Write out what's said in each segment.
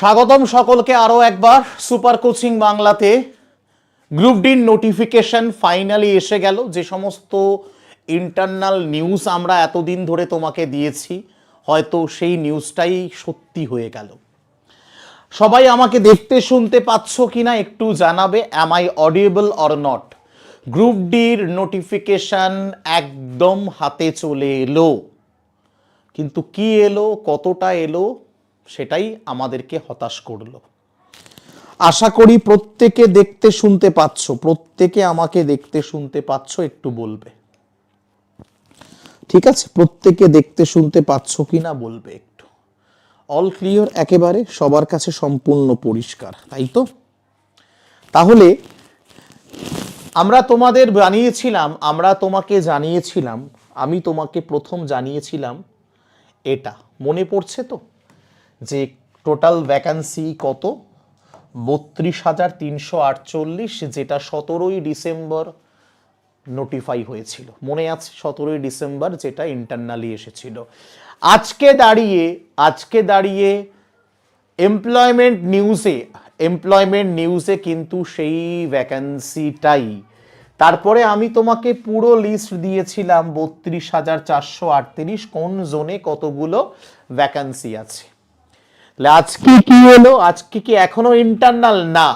স্বাগতম সকলকে আরও একবার। সুপার কোচিং বাংলাতে গ্রুপ ডির নোটিফিকেশন ফাইনালি এসে গেল। যে সমস্ত ইন্টারনাল নিউজ আমরা এতদিন ধরে তোমাকে দিয়েছি, হয়তো সেই নিউজটাই সত্যি হয়ে গেল। সবাই আমাকে দেখতে শুনতে পাচ্ছ কিনা একটু জানাবে am I audible or not group ডির নোটিফিকেশন একদম হাতে চলে এলো। কিন্তু কি এলো, কতটা এলো সেটাই আমাদেরকে হতাশ করল। আশা করি প্রত্যেকে দেখতে শুনতে পাচ্ছ, প্রত্যেকে আমাকে দেখতে শুনতে পাচ্ছ, একটু বলবে। ঠিক আছে? প্রত্যেকে দেখতে শুনতে পাচ্ছ কিনা বলবে একটু। অল ক্লিয়ার একেবারে? সবার কাছে সম্পূর্ণ পরিষ্কার, তাই তো? তাহলে আমরা তোমাদের জানিয়েছিলাম, আমরা তোমাকে জানিয়েছিলাম, আমি তোমাকে প্রথম জানিয়েছিলাম এটা। মনে পড়ছে তো? যে টোটাল ভ্যাকান্সি কত? বত্রিশ হাজার তিনশো আটচল্লিশ, যেটা সতেরোই ডিসেম্বর নোটিফাই হয়েছিল। মনে আছে সতেরোই ডিসেম্বর যেটা ইন্টারনালি এসেছিল। আজকে দাঁড়িয়ে আজকে দাঁড়িয়ে এমপ্লয়মেন্ট নিউজে এমপ্লয়মেন্ট নিউজে কিন্তু সেই ভ্যাকান্সিটাই তারপরে আমি তোমাকে পুরো লিস্ট দিয়েছিলাম বত্রিশ হাজার চারশো আটত্রিশ, কোন জোনে কতগুলো ভ্যাকান্সি আছে। তাহলে আজকে কি হলো? আজকে কি এখনও ইন্টারনাল না।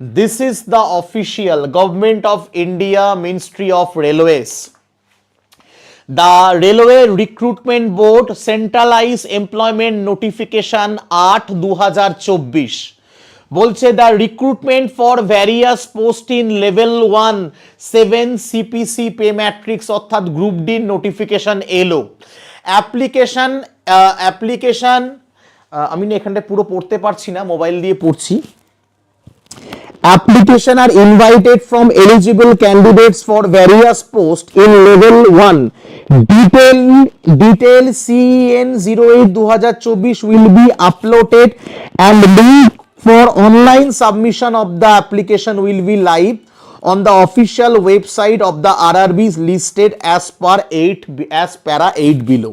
This is the official government of India ministry of railways the railway recruitment board centralise employment notification আট দু চব্বিশ। বলছে the recruitment for various post in level one seven CPC pay matrix অর্থাৎ গ্রুপ ডি নোটিফিকেশন এলো। Application application আমি না এখানটা পুরো পড়তে পারছি না, মোবাইল দিয়ে পড়ছি। Application are invited from eligible candidates for various post in level one detail detail C N zero eight দু চব্বিশ will be uploaded and link for online submission of the application will be live on the official website of the R R Bs listed as per eight as para eight below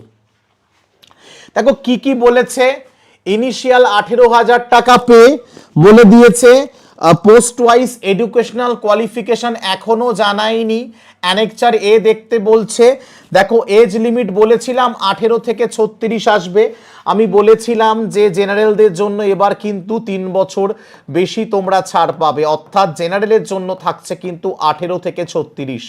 দেখো, কি কি বলেছে? Initial আঠেরো হাজার টাকা pay বলে দিয়েছে post wise educational qualification এখনও জানায়নি। অ্যানেকচার এ দেখতে বলছে, দেখো এজ লিমিট বলেছিলাম, আঠেরো থেকে ছত্রিশ আসবে। আমি বলেছিলাম যে জেনারেলদের জন্য এবার কিন্তু তিন বছর বেশি তোমরা ছাড় পাবে। অর্থাৎ জেনারেলের জন্য থাকছে কিন্তু আঠেরো থেকে ছত্রিশ।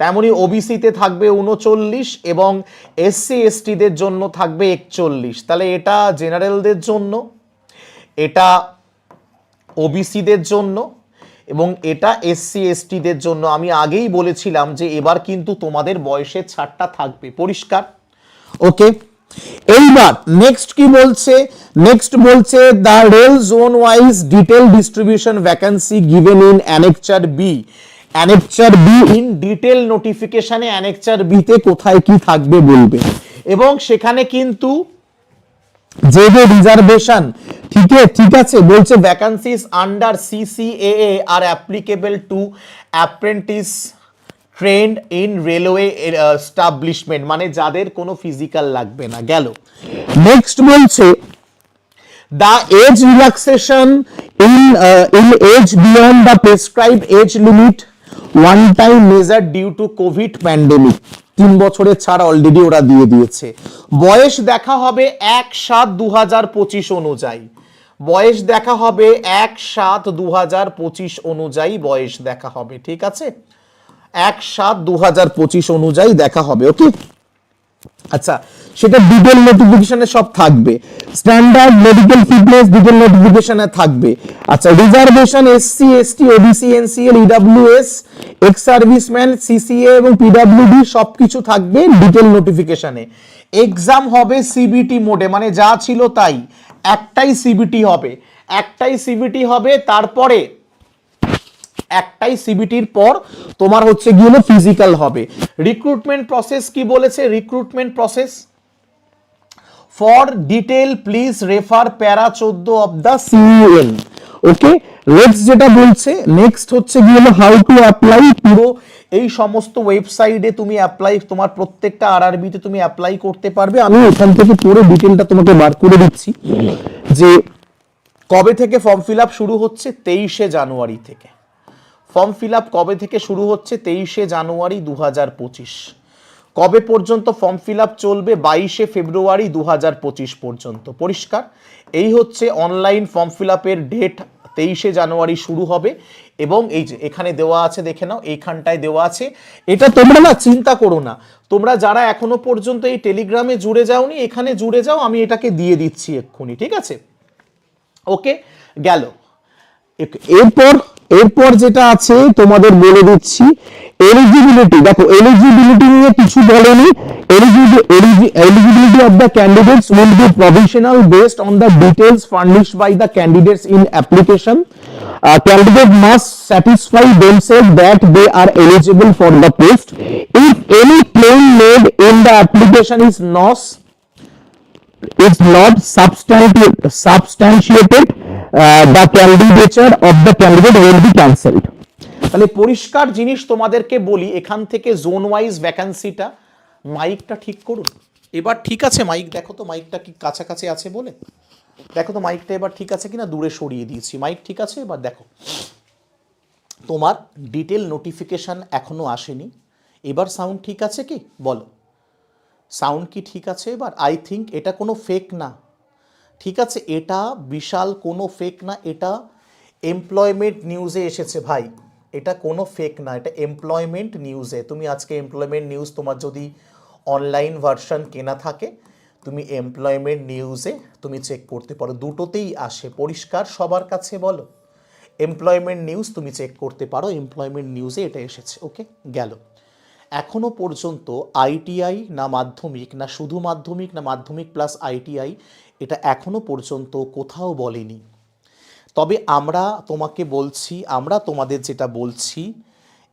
তেমনই ওবিসিতে থাকবে উনচল্লিশ এবং এসসি এসটিদের জন্য থাকবে একচল্লিশ। তাহলে এটা জেনারেলদের জন্য, এটা ওবিসিদের জন্য এবং এটা এসসি এসটিদের জন্য। আমি আগেই বলেছিলাম যে এবার কিন্তু তোমাদের বয়সের ছাড়টা থাকবে। পরিষ্কার? ওকে? এইবার নেক্সট কি বলছে? নেক্সট বলছে the rail zone wise detail distribution vacancy given in annexure B annexure B in detail নোটিফিকেশনে অ্যানেকচার বিতে কোথায় কি থাকবে বলবে। এবং সেখানে কিন্তু যে যে রিজার্ভেশন ঠিক ঠিক আছে বলছে vacancies under CCAA are applicable to apprentice trained in railway establishment মানে যাদের কোনো ফিজিক্যাল লাগবে না গেল। নেক্সট বলছে the age relaxation in uh, in age the prescribed age limit one time measure due to COVID pandemic তিন বছরের ছাড় অলরেডি ওরা দিয়ে দিয়েছে। বয়স দেখা হবে এক সাত দু হাজার পঁচিশ অনুযায়ী। বয়স দেখা হবে এক সাত দু হাজার পঁচিশ অনুযায়ী বয়স দেখা হবে, ঠিক আছে? এক সাত দু হাজার পঁচিশ অনুযায়ী দেখা হবে, ওকে? আচ্ছা সেটা ডিটেল নোটিফিকেশনে সব থাকবে। স্ট্যান্ডার্ড মেডিকেল ফিটনেস ডিটেল নোটিফিকেশনে থাকবে। আচ্ছা reservation SC ST OBC NCL EWS ex serviceman CCA এবং পিডব্লিউডি সবকিছু থাকবে ডিটেল নোটিফিকেশনে এক্সাম হবে সিবিটি মোডে মানে যা ছিল তাই। একটাই সিবিটি হবে। একটাই সিবিটি হবে, তারপরে একটাই সিবিটির পর তোমার হচ্ছে গিয়ে হলো ফিজিক্যাল হবে। রিক্রুটমেন্ট প্রসেস কি বলেছে? Recruitment process for detail please refer para চোদ্দ of the CEN okay next যেটা বলছে নেক্সট হচ্ছে গিয়ে হলো হাউ টু অ্যাপ্লাই পুরো এই সমস্ত ওয়েবসাইটে তুমি অ্যাপ্লাই তোমার প্রত্যেকটা আরআরবিতে তুমি অ্যাপ্লাই করতে পারবে। আমি এখান থেকে পুরো ডিটেলটা তোমাকে বার করে দিচ্ছি যে কবে থেকে ফর্ম ফিল আপ শুরু হচ্ছে? তেইশে জানুয়ারি থেকে। ফর্ম ফিল কবে থেকে শুরু হচ্ছে? তেইশে জানুয়ারি দু হাজার পঁচিশ। কবে পর্যন্ত ফর্ম ফিল চলবে? বাইশে ফেব্রুয়ারি দু হাজার পঁচিশ পর্যন্ত। পরিষ্কার? এই হচ্ছে অনলাইন ফর্ম ফিল ডেট। তেইশে জানুয়ারি শুরু হবে এবং এই যে এখানে দেওয়া আছে, দেখে নাও, এইখানটায় দেওয়া আছে। এটা তোমরা না চিন্তা করো না। তোমরা যারা এখনও পর্যন্ত এই টেলিগ্রামে জুড়ে যাওনি, এখানে জুড়ে যাও, আমি এটাকে দিয়ে দিচ্ছি এক্ষুনি, ঠিক আছে? ওকে, গেল। এরপর এরপর যেটা আছে তোমাদের বলে দিচ্ছি এলিজিবিলিটি দেখো এলিজিবিলিটি নিয়ে কিছু বলেনি। Eligibility of the candidates will be provisional based on the details furnished by the candidates in application candidate must satisfy themselves that they are eligible for the post. If any claim made in the application is not is not substanti- substantiated, the candidature of the candidate will be cancelled. তাহলে পরিষ্কার জিনিস তোমাদেরকে বলি, এখান থেকে zone wise ভ্যাকান্সিটা মাইকটা ঠিক করুন। এবার ঠিক আছে মাইক দেখো তো মাইকটা কি কাছাকাছি আছে বলে? দেখো তো মাইকটা এবার ঠিক আছে কিনা? দূরে সরিয়ে দিয়েছি। মাইক ঠিক আছে? এবার দেখো। তোমার ডিটেল নোটিফিকেশন এখনও আসেনি। এবার সাউন্ড ঠিক আছে কি? বলো। সাউন্ড কি ঠিক আছে এবার? আই থিঙ্ক এটা কোনো ফেক না। ঠিক আছে, এটা বিশাল কোনো ফেক না, এটা এমপ্লয়মেন্ট নিউজে এসেছে ভাই। এটা কোনো ফেক না, এটা এমপ্লয়মেন্ট নিউজে তুমি আজকে এমপ্লয়মেন্ট নিউজ তোমার যদি অনলাইন ভার্সন কেনা থাকে, তুমি এমপ্লয়মেন্ট নিউজে তুমি চেক করতে পারো। দুটোতেই আসে, পরিষ্কার সবার কাছে বলো। এমপ্লয়মেন্ট নিউজ তুমি চেক করতে পারো এমপ্লয়মেন্ট নিউজে এটা এসেছে ওকে গেল। এখনও পর্যন্ত আইটিআই না মাধ্যমিক, না শুধু মাধ্যমিক, না মাধ্যমিক প্লাস আইটিআই এটা এখনও পর্যন্ত কোথাও বলেনি। তবে আমরা তোমাকে বলছি, আমরা তোমাদের যেটা বলছি,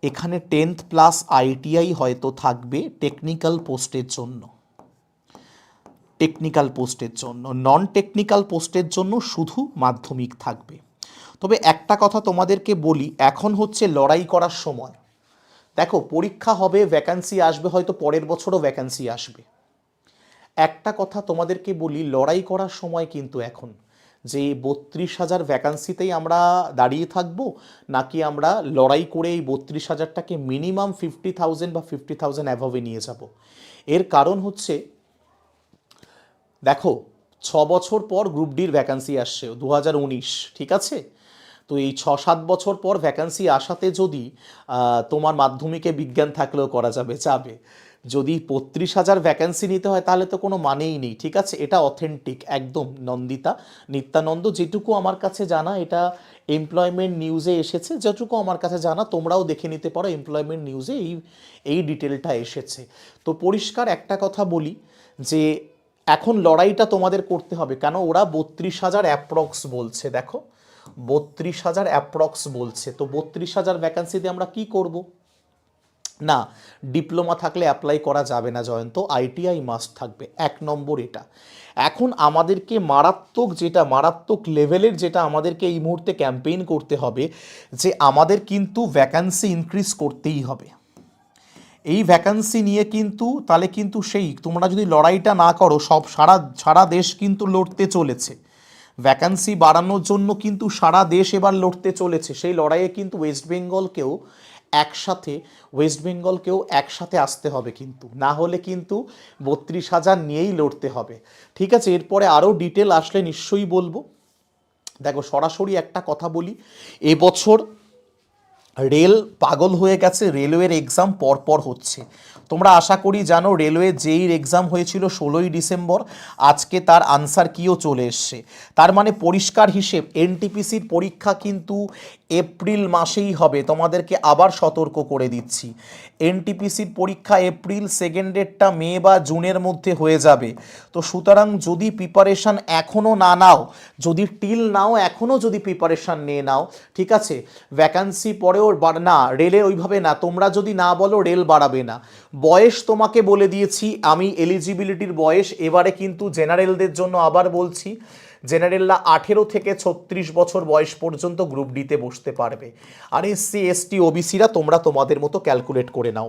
এখানে টেন্থ প্লাস আইটিআই হয়তো থাকবে টেকনিক্যাল পোস্টের জন্য। টেকনিক্যাল পোস্টের জন্য নন টেকনিক্যাল পোস্টের জন্য শুধু মাধ্যমিক থাকবে। তবে একটা কথা তোমাদেরকে বলি, এখন হচ্ছে লড়াই করার সময়। দেখো, পরীক্ষা হবে ভ্যাকান্সি আসবে, হয়তো পরের বছরও ভ্যাকান্সি আসবে। একটা কথা তোমাদেরকে বলি, লড়াই করার সময় কিন্তু এখন যে বত্রিশ হাজার ভ্যাকান্সিতেই আমরা দাঁড়িয়ে থাকব, নাকি আমরা লড়াই করে এই বত্রিশ হাজারটাকে মিনিমাম ফিফটি থাউজেন্ড বা ফিফটি থাউজেন্ড অ্যাভাবে নিয়ে যাব। এর কারণ হচ্ছে, দেখো, ছ বছর পর গ্রুপ ডির ভ্যাকান্সি আসছে দু হাজার উনিশ, ঠিক আছে? তো এই ছ সাত বছর পর ভ্যাকান্সি আসাতে যদি তোমার মাধ্যমিকে বিজ্ঞান থাকলেও করা যাবে যাবে। যদি বত্রিশ হাজার ভ্যাকেন্সি নিতে হয়, তাহলে তো কোনো মানেই নেই, ঠিক আছে? এটা অথেন্টিক একদম নন্দিতা। নিত্যানন্দ, যেটুকু আমার কাছে জানা, এটা এমপ্লয়মেন্ট নিউজে এসেছে যেটুকু আমার কাছে জানা, তোমরাও দেখে নিতে পারো এমপ্লয়মেন্ট নিউজে এই এই ডিটেলটা এসেছে। তো পরিষ্কার একটা কথা বলি, যে এখন লড়াইটা তোমাদের করতে হবে, কেন? ওরা বত্রিশ হাজার অ্যাপ্রক্স বলছে, দেখো। বত্রিশ হাজার অ্যাপ্রক্স বলছে, তো বত্রিশ হাজার ভ্যাকান্সিতে আমরা কি করব? না, ডিপ্লোমা থাকলে অ্যাপ্লাই করা যাবে না জয়ন্ত আইটিআই মাস্ট থাকবে, এক নম্বর এটা। এখন আমাদেরকে মারাত্মক যেটা, মারাত্মক লেভেলের যেটা আমাদেরকে এই মুহূর্তে ক্যাম্পেইন করতে হবে, যে আমাদের কিন্তু ভ্যাকান্সি ইনক্রিজ করতেই হবে। এই ভ্যাকান্সি নিয়ে কিন্তু, তাহলে কিন্তু সেই, তোমরা যদি লড়াইটা না করো, সব সারা সারা দেশ কিন্তু লড়তে চলেছে। ভ্যাকান্সি বাড়ানোর জন্য কিন্তু সারা দেশ এবার লড়তে চলেছে। সেই লড়াইয়ে কিন্তু ওয়েস্ট বেঙ্গলকেও একসাথে ওয়েস্ট বেঙ্গলকেও একসাথে আসতে হবে কিন্তু। না হলে কিন্তু বত্রিশ হাজার নিয়েই লড়তে হবে। ঠিক আছে, এরপরে আরও ডিটেল আসলে নিশ্চয়ই বলব। দেখো, সরাসরি একটা কথা বলি। এবছর রেল পাগল হয়ে গেছে, রেলওয়ের এক্সাম পরপর হচ্ছে। তোমরা আশা করি জানো, রেলওয়ে যেই এক্সাম হয়েছিল ষোলোই ডিসেম্বর, আজকে তার আনসার কিও চলে এসছে। তার মানে পরিষ্কার হিসেব এনটিপিসির পরীক্ষা কিন্তু এপ্রিল মাসেই হবে, তোমাদেরকে আবার সতর্ক করে দিচ্ছি। এনটিপিসির পরীক্ষা এপ্রিল সেকেন্ড ডেটটা মে বা জুনের মধ্যে হয়ে যাবে। তো সুতরাং যদি প্রিপারেশান এখনও না নাও, যদি টিল নাও এখনও যদি প্রিপারেশান নিয়ে নাও, ঠিক আছে? ভ্যাকান্সি পরেও না, রেলে ওইভাবে না। তোমরা যদি না বলো, রেল বাড়াবে না। বয়স তোমাকে বলে দিয়েছি, আমি এলিজিবিলিটির বয়স। এবারে কিন্তু জেনারেলদের জন্য আবার বলছি জেনারেলরা আঠেরো থেকে ছত্রিশ বছর বয়স পর্যন্ত গ্রুপ ডিতে বসতে পারবে। আর এসসি এসটি ওবিসিরা তোমরা তোমাদের মতো ক্যালকুলেট করে নাও।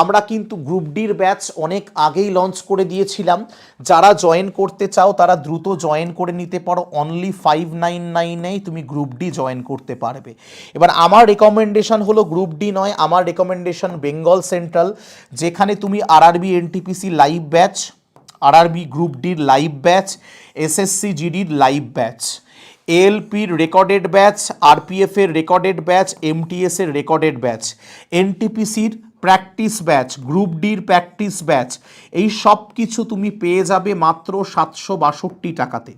আমরা কিন্তু গ্রুপ ডির ব্যাচ অনেক আগেই লঞ্চ করে দিয়েছিলাম। যারা জয়েন করতে চাও, তারা দ্রুত জয়েন করে নিতে পারো। অনলি ফাইভ নাইন নাইনেই তুমি গ্রুপ ডি জয়েন করতে পারবে। এবার আমার রেকমেন্ডেশন হলো গ্রুপ ডি নয়, আমার রেকমেন্ডেশন বেঙ্গল সেন্ট্রাল, যেখানে তুমি RRB NTPC live batch RRB group ডির লাইভ ব্যাচ এসএসসি জিডির লাইভ ব্যাচ এএলপির রেকর্ডেড ব্যাচ আরপিএফের রেকর্ডেড ব্যাচ এমটিএস এর রেকর্ডেড ব্যাচ এনটিপিসির প্র্যাকটিস ব্যাচ গ্রুপ ডির প্র্যাকটিস ব্যাচ এই সব কিছু তুমি পেয়ে যাবে মাত্র সাতশো বাষট্টি টাকাতে।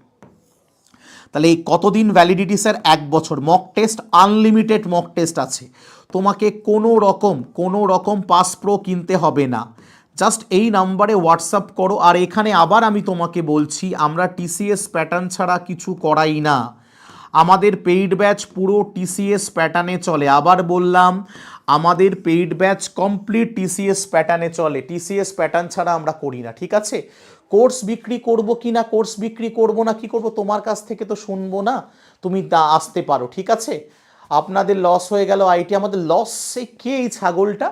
তাহলে এই কতদিন ভ্যালিডিটি স্যার এক বছর। Mock test unlimited mock test আছে। তোমাকে কোনো রকম কোনো রকম পাস প্রো কিনতে হবে না। জাস্ট এই নাম্বারে হোয়াটসঅ্যাপ করো, আর এখানে আবার আমি তোমাকে বলছি, আমরা টিসিএস প্যাটার্ন ছাড়া কিছু করাই না। আমাদের পেইড ব্যাচ পুরো টিসিএস প্যাটার্নে চলে। আবার বললাম, আমাদের পেইড ব্যাচ কমপ্লিট টিসিএস প্যাটার্নে চলে। টিসিএস প্যাটার্ন ছাড়া আমরা করি না, ঠিক আছে? কোর্স বিক্রি করব কি না কোর্স বিক্রি করব না, কি করব, তোমার কাছ থেকে তো শুনব না, তুমি আসতে পারো, ঠিক আছে? আপনাদের লস হয়ে গেল আইটি আমাদের লস কে এই ছাগলটা?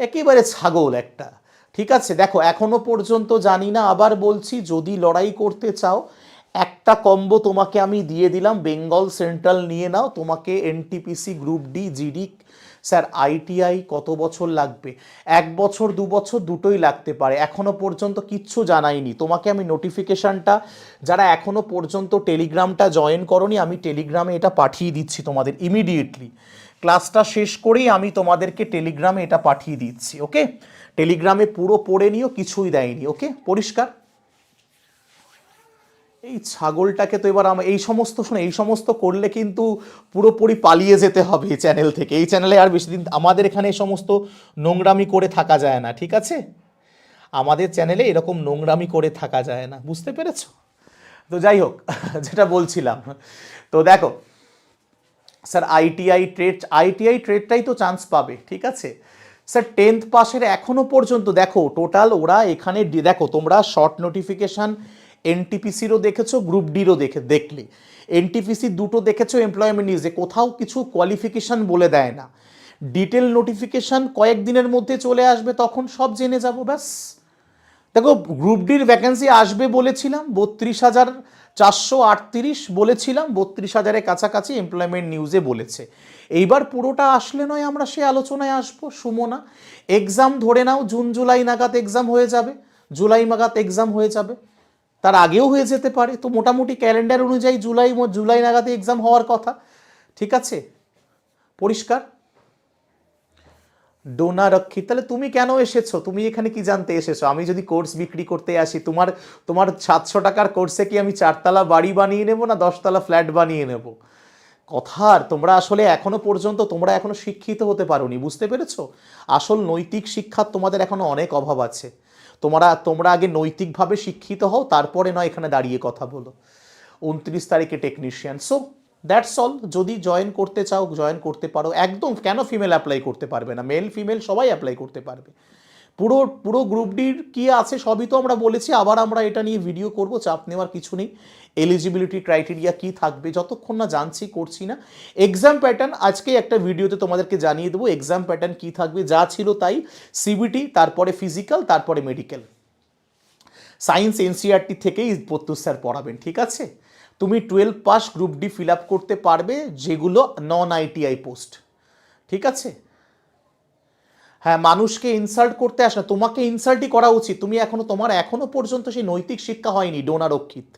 একেবারে ছাগল একটা। ঠিক আছে, দেখো, এখনও পর্যন্ত জানি না, আবার বলছি, যদি লড়াই করতে চাও, একটা কম্বো তোমাকে আমি দিয়ে দিলাম, বেঙ্গল সেন্ট্রাল নিয়ে নাও, তোমাকে NTPC group D, GD, sir, ITI কত বছর লাগবে? এক বছর, দু বছর, দুটোই লাগতে পারে, এখনও পর্যন্ত কিচ্ছু জানাইনি, তোমাকে আমি নোটিফিকেশানটা, যারা এখনও পর্যন্ত টেলিগ্রামটা জয়েন করনি, আমি টেলিগ্রামে এটা পাঠিয়ে দিচ্ছি তোমাদের ইমিডিয়েটলি ক্লাসটা শেষ করেই আমি তোমাদেরকে টেলিগ্রামে এটা পাঠিয়ে দিচ্ছি ওকে টেলিগ্রামে পুরো পড়ে নিও, কিছুই দেয়নি, ওকে? পরিষ্কার? এই ছাগলটাকে তো এবার আমার এই সমস্ত শোনো, এই সমস্ত করলে কিন্তু পুরোপুরি পালিয়ে যেতে হবে এই চ্যানেল থেকে। এই চ্যানেলে আর বেশি দিন আমাদের এখানে এই সমস্ত নোংরামি করে থাকা যায় না, ঠিক আছে? আমাদের চ্যানেলে এরকম নোংরামি করে থাকা যায় না, বুঝতে পেরেছ? তো যাই হোক, যেটা বলছিলাম। তো দেখো, স্যার আইটিআই ট্রেড আইটিআই ট্রেডটাই তো চান্স পাবে, ঠিক আছে? স্যার টেন্থ পাসের এখনও পর্যন্ত দেখো টোটাল ওরা এখানে দেখো, তোমরা শর্ট নোটিফিকেশান এনটিপিসিরও দেখেছ গ্রুপ ডিরও দেখে, দেখলে। এনটিপিসি দুটো দেখেছ এমপ্লয়মেন্ট নিউজে কোথাও কিছু কোয়ালিফিকেশান বলে দেয় না। ডিটেল নোটিফিকেশান কয়েকদিনের মধ্যে চলে আসবে, তখন সব জেনে যাব, ব্যাস। দেখো গ্রুপ ডির ভ্যাকেন্সি আসবে বলেছিলাম, বত্রিশ হাজার চারশো আটত্রিশ বলেছিলাম, বত্রিশ হাজারের কাছাকাছি এমপ্লয়মেন্ট নিউজে বলেছে। এইবার পুরোটা আসলে নয়, আমরা সে আলোচনায় আসব, সুমনা। এক্সাম ধরে নাও জুন জুলাই নাগাদ এক্সাম হয়ে যাবে জুলাই নাগাদ এক্সাম হয়ে যাবে। তার আগেও হয়ে যেতে পারে, তো মোটামুটি ক্যালেন্ডার অনুযায়ী জুলাই জুলাই নাগাদে এক্সাম হওয়ার কথা, ঠিক আছে? পরিষ্কার? ডোনা রক্ষিত তাহলে তুমি কেন এসেছ? তুমি এখানে কি জানতে এসেছ? আমি যদি কোর্স বিক্রি করতে আসি, তোমার তোমার সাতশো টাকার কোর্সে কি আমি চারতলা বাড়ি বানিয়ে নেব না দশতলা ফ্ল্যাট বানিয়ে নেব? কথার তোমরা আসলে এখনও পর্যন্ত, তোমরা এখনও শিক্ষিত হতে পারোনি, বুঝতে পেরেছ? আসল নৈতিক শিক্ষার তোমাদের এখনও অনেক অভাব আছে। তোমরা তোমরা আগে নৈতিকভাবে শিক্ষিত হও, তারপরে নয় এখানে দাঁড়িয়ে কথা বলো। উনত্রিশ তারিখে টেকনিশিয়ান সো দ্যাটস অল যদি জয়েন করতে চাও জয়েন করতে পারো। একদম কেন ফিমেল অ্যাপ্লাই করতে পারবে না? মেল ফিমেল সবাই অ্যাপ্লাই করতে পারবে। পুরো পুরো গ্রুপ ডির কী আছে সবই তো আমরা বলেছি। আবার আমরা এটা নিয়ে ভিডিও করব, চাপ নেওয়ার কিছু নেই। এলিজিবিলিটি ক্রাইটেরিয়া কি থাকবে, যতক্ষণ না জানছি, করছি না। এক্সাম প্যাটার্ন আজকে একটা ভিডিওতে তোমাদেরকে জানিয়ে দেবো এক্সাম প্যাটার্ন কি থাকবে। যা ছিল তাই সিবিটি তারপরে ফিজিক্যাল তারপরে মেডিকেল সায়েন্স এনসিআরটি থেকেই প্রত্যুষ স্যার পড়াবেন, ঠিক আছে? তুমি twelve pass group D fill up করতে পারবে যেগুলো নন আইটিআই পোস্ট ঠিক আছে? হ্যাঁ মানুষকে ইনসাল্ট করতে আসে, তোমাকে ইনসাল্টই করা উচিত। তুমি এখনও, তোমার এখনও পর্যন্ত সেই নৈতিক শিক্ষা হয়নি ডোনারক্ষিত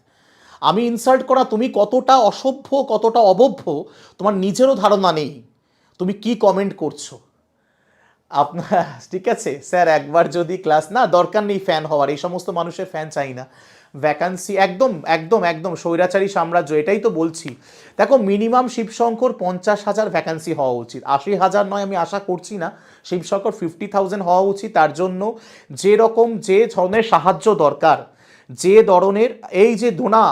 আমি ইনসাল্ট করা, তুমি কতটা অসভ্য, কতটা অবভ্য, তোমার নিজেরও ধারণা নেই। তুমি কি কমেন্ট করছ? আপনার ঠিক আছে? স্যার, একবার যদি ক্লাস না, দরকার নেই ফ্যান হওয়ার, এই সমস্ত মানুষের ফ্যান চাই না। ভ্যাকান্সি একদম একদম একদম, স্বৈরাচারী সাম্রাজ্য, এটাই তো বলছি। দেখো মিনিমাম শিবশঙ্কর পঞ্চাশ হাজার ভ্যাকান্সি হওয়া উচিত। আশি হাজার নয়, আমি আশা করছি না। শিবশঙ্কর ফিফটি থাউজেন্ড হওয়া উচিত, তার জন্য যে রকম যে ধরনের সাহায্য দরকার, যে ধরনের, এই যে ডোনা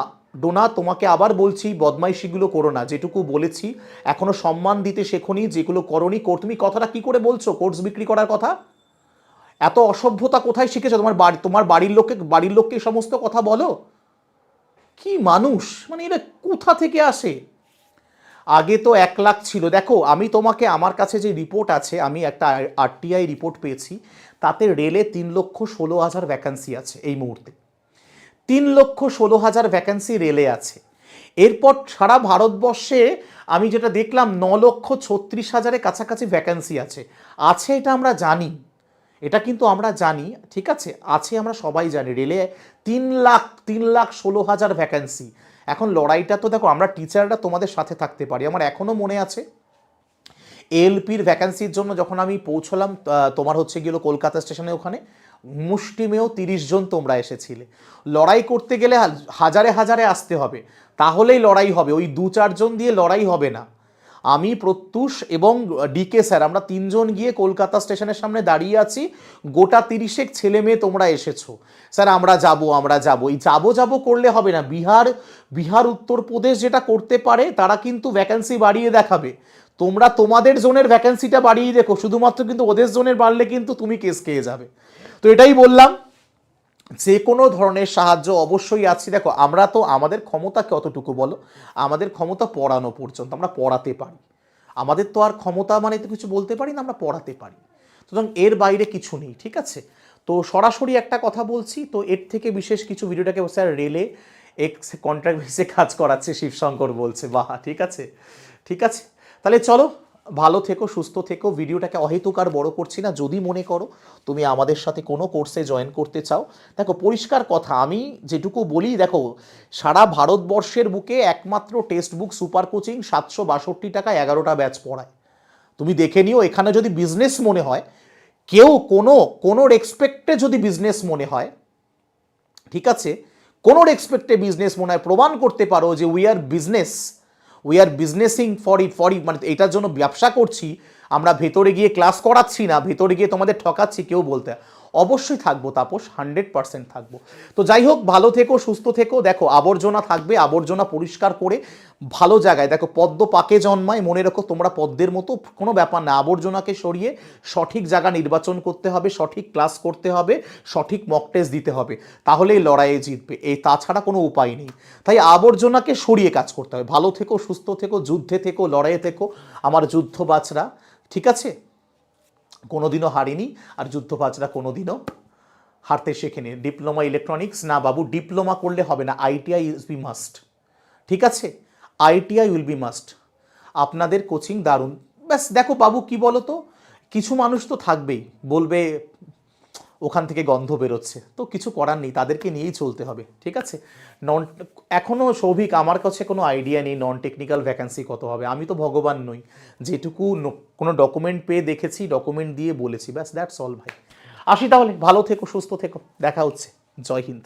ডোনা, তোমাকে আবার বলছি, বদমাইশিগুলো করো না। যেটুকু বলেছি, এখনও সম্মান দিতে শেখনি, যেগুলো করনি কর তুমি কথাটা কি করে বলছো? কোর্স বিক্রি করার কথা? এত অসভ্যতা কোথায় শিখেছো? তোমার বাড়ি, তোমার বাড়ির লোককে বাড়ির লোককে সমস্ত কথা বলো? কি মানুষ? মানে এরা কোথা থেকে আসে? আগে তো এক লাখ ছিল। দেখো, আমি তোমাকে, আমার কাছে যে রিপোর্ট আছে, আমি একটা আরটিআই রিপোর্ট পেয়েছি, তাতে রেলে তিন লক্ষ ষোলো হাজার ভ্যাকান্সি আছে এই মুহূর্তে। তিন লক্ষ ষোলো হাজার ভ্যাকান্সি রেলে আছে। এরপর সারা ভারতবর্ষে আমি যেটা দেখলাম, ন লক্ষ ছত্রিশ হাজারের কাছাকাছি ভ্যাকান্সি আছে। আছে এটা আমরা জানি। এটা কিন্তু আমরা জানি, ঠিক আছে? আছে আমরা সবাই জানি, রেলে তিন লাখ তিন লাখ ষোলো হাজার ভ্যাকান্সি এখন লড়াইটা তো দেখো, আমরা টিচাররা তোমাদের সাথে থাকতে পারি। আমার এখনও মনে আছে, এলপির ভ্যাকান্সির জন্য যখন আমি পৌঁছলাম তোমার হচ্ছে গেল কলকাতা স্টেশনে ওখানে, মুষ্টিমেয় তিরিশ জন তোমরা এসেছিলে। লড়াই করতে গেলে হাজারে হাজারে আসতে হবে। তাহলেই লড়াই হবে। ওই দু চারজন দিয়ে লড়াই হবে না। আমি, প্রত্যুষ এবং ডিকে স্যার, আমরা তিনজন গিয়ে কলকাতা স্টেশনের সামনে দাঁড়িয়ে আছি। গোটা তিরিশেক ছেলে মেয়ে তোমরা এসেছ। স্যার, আমরা যাব আমরা যাব। এই যাব যাব করলে হবে না। বিহার বিহার উত্তরপ্রদেশ যেটা করতে পারে, তারা কিন্তু ভ্যাকান্সি বাড়িয়ে দেখাবে। তোমরা তোমাদের জোনের ভ্যাকান্সিটা বাড়িয়ে দেখো। শুধুমাত্র কিন্তু ওদের জোনের বাড়লে কিন্তু তুমি কেস খেয়ে যাবে। তো এটাই বললাম। যে কোনো ধরনের সাহায্য অবশ্যই আছি। দেখো, আমরা তো আমাদের ক্ষমতা কতটুকু বলো? আমাদের ক্ষমতা পড়ানো পর্যন্ত, আমরা পড়াতে পারি। আমাদের তো আর ক্ষমতা মানে তো কিছু বলতে পারি না, আমরা পড়াতে পারি। সুতরাং এর বাইরে কিছু নেই, ঠিক আছে? তো সরাসরি একটা কথা বলছি, তো এর থেকে বিশেষ কিছু ভিডিওটাকে স্যার রেলে এক্স কন্ট্রাক্ট বেসে কাজ করাচ্ছে শিবশঙ্কর বলছে, বাহ, ঠিক আছে? ঠিক আছে? তাহলে চলো ভালো থেকো, সুস্থ থেকো, ভিডিওটাকে অহেতুক আর বড় করছি না, যদি মনে করো তুমি আমাদের সাথে কোনো কোর্সে জয়েন করতে চাও। দেখো, পরিষ্কার কথা, আমি যেটুকু বলি, দেখো, সারা ভারতবর্ষের বুকে একমাত্র টেক্সট বুক সুপার কোচিং সাতশো বাষট্টি টাকা এগারোটা ব্যাচ পড়ায়। তুমি দেখে নিও, এখানে যদি বিজনেস মনে হয়, কেউ কোনো কোনো রেসপেক্টে যদি বিজনেস মনে হয়, ঠিক আছে? কোনো রেসপেক্টে বিজনেস মনে হয়, প্রমাণ করতে পারো যে we are business we are businessing for it for it মানে এটার জন্য ব্যবসা করছি, আমরা ভেতরে গিয়ে ক্লাস করাচ্ছি না, ভেতরে গিয়ে তোমাদের ঠকাচ্ছি, কেউ বলতে অবশ্যই থাকব, তাপস হান্ড্রেড পার্সেন্ট থাকব। তো যাই হোক, ভালো থেকো, সুস্থ থেকো। দেখো, আবর্জনা থাকবে, আবর্জনা পরিষ্কার করে ভালো জায়গায়, দেখো, পদ্ম পাকে জন্মায়, মনে রাখো, তোমরা পদ্মের মতো, কোনো ব্যাপার না, আবর্জনাকে সরিয়ে সঠিক জায়গা নির্বাচন করতে হবে, সঠিক ক্লাস করতে হবে, সঠিক মক টেস্ট দিতে হবে, তাহলেই লড়াইয়ে জিতবে। এই তাছাড়া কোনো উপায় নেই। তাই আবর্জনাকে সরিয়ে কাজ করতে হবে। ভালো থেকো, সুস্থ থেকো, যুদ্ধে থেকো, লড়াইয়ে থেকো, আমার যুদ্ধ বাছরা ঠিক আছে? কোনোদিনও হারিনি আর যুদ্ধবাজরা কোনোদিনও হারতে শেখেনি। ডিপ্লোমা ইলেকট্রনিক্স না বাবু, ডিপ্লোমা করলে হবে না। আইটিআই ইজ বি মাস্ট ঠিক আছে? আইটিআই উইল বি মাস্ট আপনাদের কোচিং দারুণ। ব্যাস, দেখো বাবু, কি বলো তো কিছু মানুষ তো থাকবেই। বলবে ওখান থেকে গন্ধ বেরোচ্ছে। তো কিছু করার নেই, তাদেরকে নিয়েই চলতে হবে, ঠিক আছে? নন এখনও সৌভিক, আমার কাছে কোনো আইডিয়া নেই নন টেকনিক্যাল ভ্যাকান্সি কত হবে। আমি তো ভগবান নই। যেটুকু কোনো ডকুমেন্ট পেয়ে দেখেছি ডকুমেন্ট দিয়ে বলেছি, ব্যাস দ্যাটস অল ভাই। আসি তাহলে, ভালো থেকো, সুস্থ থেকো, দেখা হচ্ছে। জয় হিন্দ।